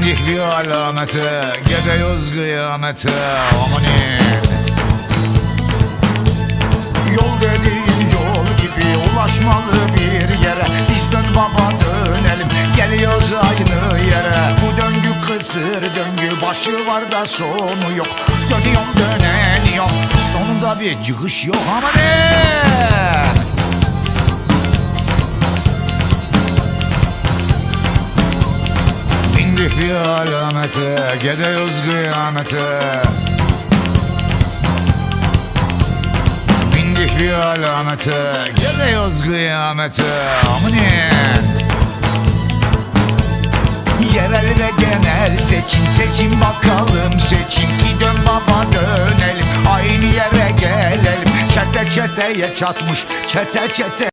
Bindik bir alamete Gidiyoruz kıyamete Amanin Yol dediğin yol gibi ulaşmalı bir yere. Biz dön baba dönelim. Geliyoruz aynı yere. Bu döngü kısır döngü başı var da sonu yok. Dönüyorum döneniyorum. Sonunda bir Çıkış yok amanin Bindik bir alamete Gidiyoruz kıyamete. Bindik bir alamete Gidiyoruz kıyamete. Amanin Yerel ve genel seçim seçim bakalım. Seçim Ki dön baba dönelim. Aynı yere gelelim. Çete çeteye çatmış çete çete